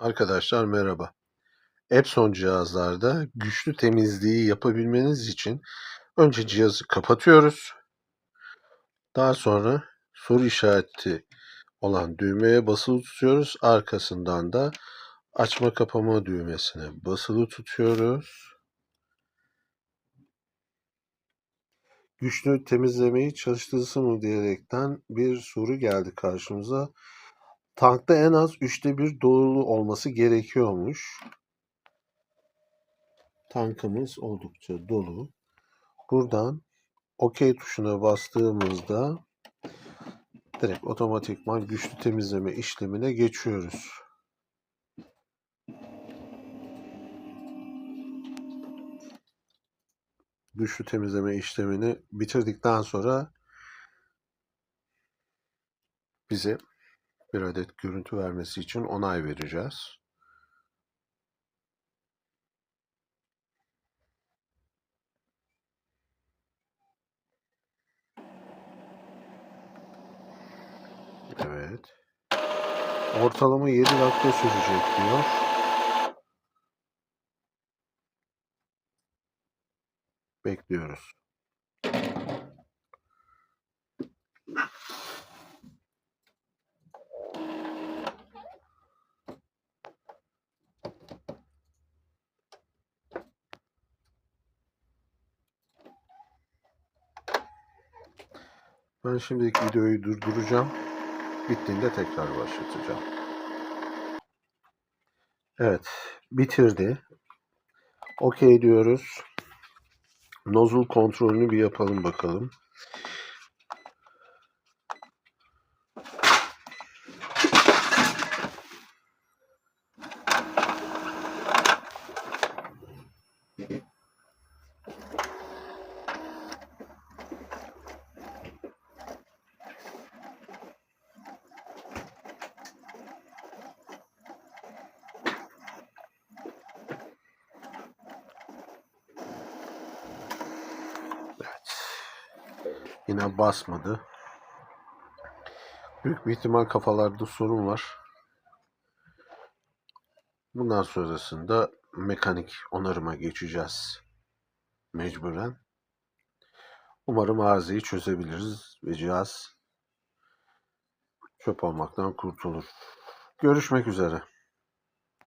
Arkadaşlar merhaba. Epson cihazlarda güçlü temizliği yapabilmeniz için önce cihazı kapatıyoruz. Daha sonra soru işareti olan düğmeye basılı tutuyoruz. Arkasından da açma kapama düğmesine basılı tutuyoruz. Güçlü temizlemeyi çalıştırsın mı diyerekten bir soru geldi karşımıza. Tankta en az üçte bir dolu olması gerekiyormuş. Tankımız oldukça dolu. Buradan OK tuşuna bastığımızda direkt otomatikman güçlü temizleme işlemine geçiyoruz. Güçlü temizleme işlemini bitirdikten sonra bize bir adet görüntü vermesi için onay vereceğiz. Evet. Ortalama 7 dakika sürecek diyor. Bekliyoruz. Ben şimdilik videoyu durduracağım. Bittiğinde tekrar başlatacağım. Evet, bitirdi. OK diyoruz. Nozzle kontrolünü bir yapalım bakalım. Yine basmadı. Büyük bir ihtimal kafalarda sorun var. Bundan sonrasında mekanik onarıma geçeceğiz. Mecburen. Umarım arızayı çözebiliriz ve cihaz çöp olmaktan kurtulur. Görüşmek üzere.